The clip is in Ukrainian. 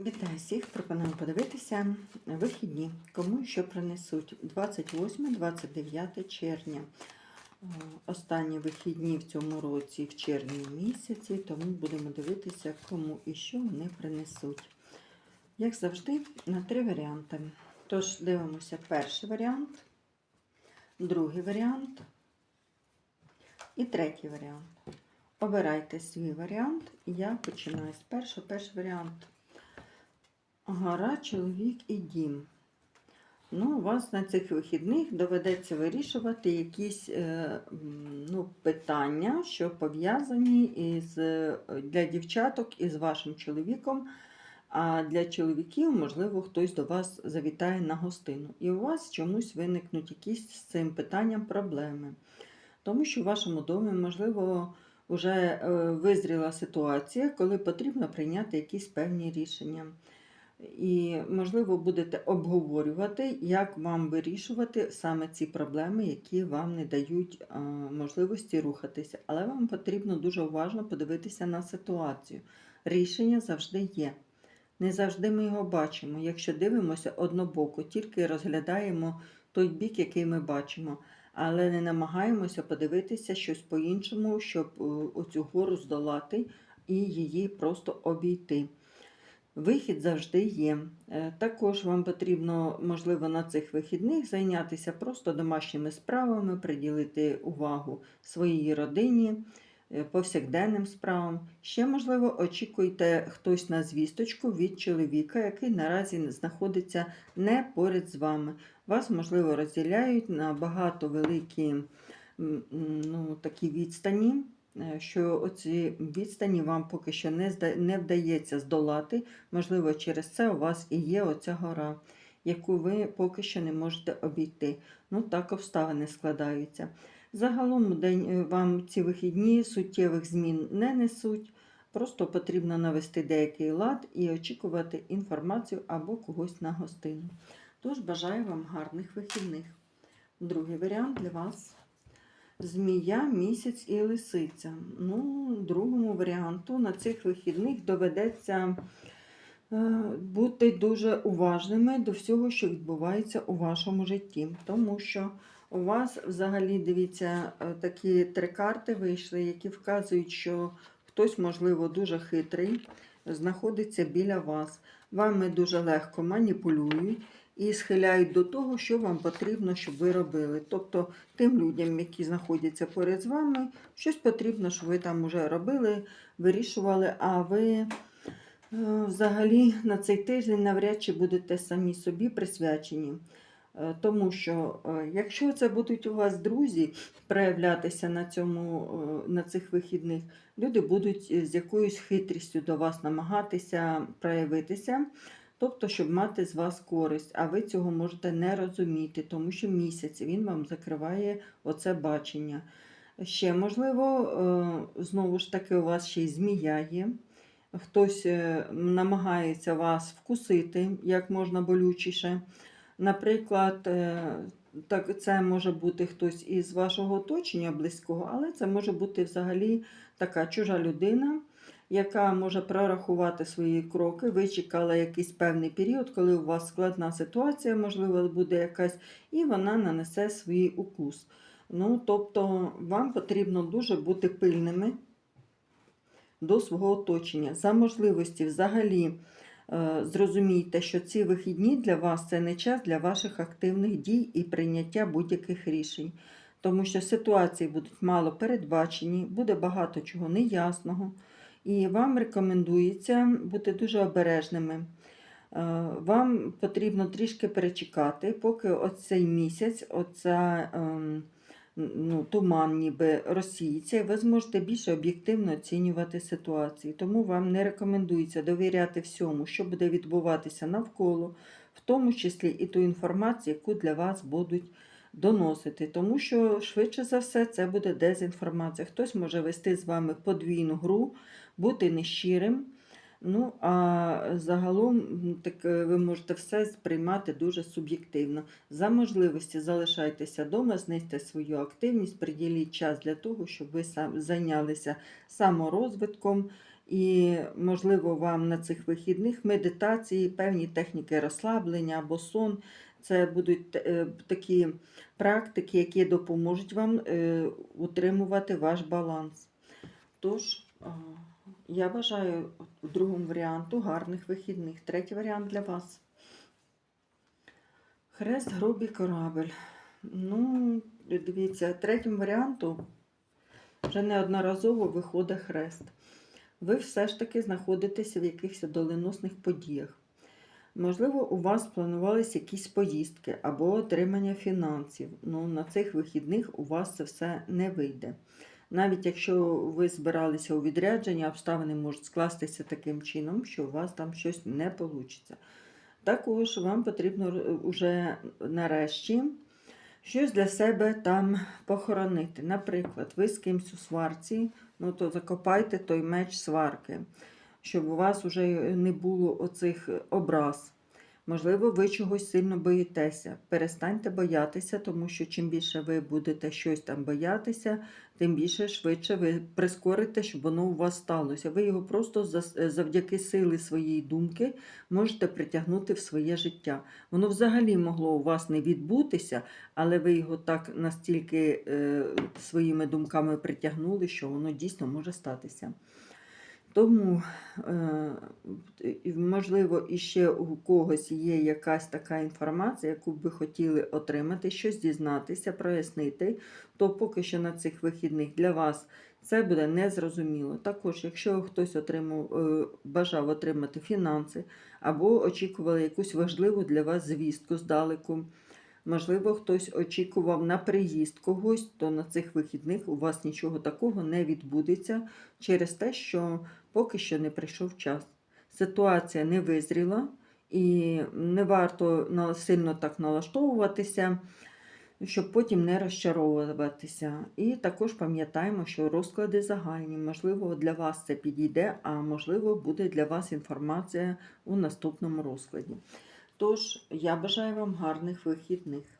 Вітаю всіх! Пропоную подивитися вихідні, кому що принесуть 28-29 червня. Е, Останні вихідні в цьому році, в червні місяці, тому будемо дивитися, кому і що вони принесуть. Як завжди, на три варіанти. Тож дивимося перший варіант, другий варіант і третій варіант. Обирайте свій варіант, я починаю з першого. Перший варіант. Гора, чоловік і дім. Ну, у вас на цих вихідних доведеться вирішувати якісь е, ну, питання, що пов'язані із, е, для дівчаток із вашим чоловіком. А для чоловіків, можливо, хтось до вас завітає на гостину. І у вас чомусь виникнуть якісь з цим питанням проблеми. Тому що в вашому домі, можливо, вже е, визріла ситуація, коли потрібно прийняти якісь певні рішення. І, можливо, будете обговорювати, як вам вирішувати саме ці проблеми, які вам не дають можливості рухатися. Але вам потрібно дуже уважно подивитися на ситуацію. Рішення завжди є. Не завжди ми його бачимо. Якщо дивимося однобоко, тільки розглядаємо той бік, який ми бачимо, але не намагаємося подивитися щось по-іншому, щоб е, оцю гору здолати і її просто обійти. Вихід завжди є. Е, Також вам потрібно, можливо, на цих вихідних зайнятися просто домашніми справами, приділити увагу своїй родині, е, повсякденним справам. Ще, можливо, очікуйте хтось на звісточку від чоловіка, який наразі знаходиться не поряд з вами. Вас, можливо, розділяють на багато великі ну, такі відстані. Е, Що оці відстані вам поки що не, не вдається здолати, Можливо, через це у вас і є оця гора, яку ви поки що не можете обійти. Ну, так обставини складаються. Загалом день е, вам ці вихідні суттєвих змін не несуть. Просто потрібно навести деякий лад і очікувати інформацію або когось на гостину. Тож бажаю вам гарних вихідних. Другий варіант для вас. Змія, місяць і лисиця. Ну, другому варіанту на цих вихідних доведеться е, бути дуже уважними до всього, що відбувається у вашому житті. Тому що у вас взагалі, дивіться, е, такі три карти вийшли, які вказують, що хтось, можливо, дуже хитрий, знаходиться біля вас. Вами дуже легко маніпулюють і схиляють до того, що вам потрібно, щоб ви робили. Тобто тим людям, які знаходяться поряд з вами, щось потрібно, щоб ви там вже робили, вирішували, а ви е, взагалі на цей тиждень навряд чи будете самі собі присвячені. Е, Тому що е, якщо це будуть у вас друзі проявлятися на, цьому, е, на цих вихідних, люди будуть з якоюсь хитрістю до вас намагатися проявитися, тобто, щоб мати з вас користь, а ви цього можете не розуміти, тому що місяць він вам закриває оце бачення. Ще, можливо, знову ж таки, у вас ще й змія є. Хтось намагається вас вкусити як можна болючіше. Наприклад, е, так, це може бути хтось із вашого оточення близького, але це може бути взагалі така чужа людина, яка може прорахувати свої кроки. Ви чекали якийсь певний період, коли у вас складна ситуація, можливо, буде якась, і вона нанесе свій укус. Ну, тобто, вам потрібно дуже бути пильними до свого оточення. За можливості взагалі зрозумійте, що ці вихідні для вас це не час для ваших активних дій і прийняття будь-яких рішень. Тому що ситуації будуть мало передбачені, буде багато чого неясного. І вам рекомендується бути дуже обережними. Е, Вам потрібно трішки перечекати, поки оцей місяць, оця ем, ну, туман ніби розсіється, і ви зможете більше об'єктивно оцінювати ситуації. Тому вам не рекомендується довіряти всьому, що буде відбуватися навколо, в тому числі і ту інформацію, яку для вас будуть доносити. Тому що, швидше за все, це буде дезінформація. Хтось може вести з вами подвійну гру, бути нещирим. Ну, а загалом так е, ви можете все сприймати дуже суб'єктивно. За можливості залишайтеся вдома, знизьте свою активність, приділіть час для того, щоб ви зайнялися саморозвитком І, можливо, вам на цих вихідних медитації, певні техніки розслаблення або сон. Це будуть е, такі практики, які допоможуть вам е, утримувати ваш баланс. Тож, я бажаю другому варіанту гарних вихідних. Третій варіант для вас. Хрест, грубий корабель. Ну, дивіться, третім варіанту вже неодноразово виходить хрест. Ви все ж таки знаходитеся в якихось доленосних подіях. Можливо, у вас планувалися якісь поїздки або отримання фінансів. Ну, на цих вихідних у вас це все не вийде. Навіть якщо ви збиралися у відрядження, обставини можуть скластися таким чином, що у вас там щось не вийде. Також вам потрібно вже нарешті щось для себе там похоронити. Наприклад, ви з кимсь у сварці, ну то закопайте той меч сварки, щоб у вас вже не було оцих образ. Можливо, ви чогось сильно боїтеся. Перестаньте боятися, тому що чим більше ви будете щось там боятися, тим більше швидше ви прискорите, щоб воно у вас сталося. Ви його просто завдяки сили своєї думки можете притягнути в своє життя. Воно взагалі могло у вас не відбутися, але ви його так настільки е, своїми думками притягнули, що воно дійсно може статися. Тому, е, можливо, іще у когось є якась така інформація, яку б ви хотіли отримати, щось дізнатися, прояснити, то поки що на цих вихідних для вас це буде незрозуміло. Також, якщо хтось отримав, е, бажав отримати фінанси або очікували якусь важливу для вас звістку здалеку, можливо, хтось очікував на приїзд когось, то на цих вихідних у вас нічого такого не відбудеться через те, що поки що не прийшов час. Ситуація не визріла і не варто сильно так налаштовуватися, щоб потім не розчаровуватися. І також пам'ятаємо, що розклади загальні. Можливо, для вас це підійде, а можливо, буде для вас інформація у наступному розкладі. Тож, я бажаю вам гарних вихідних.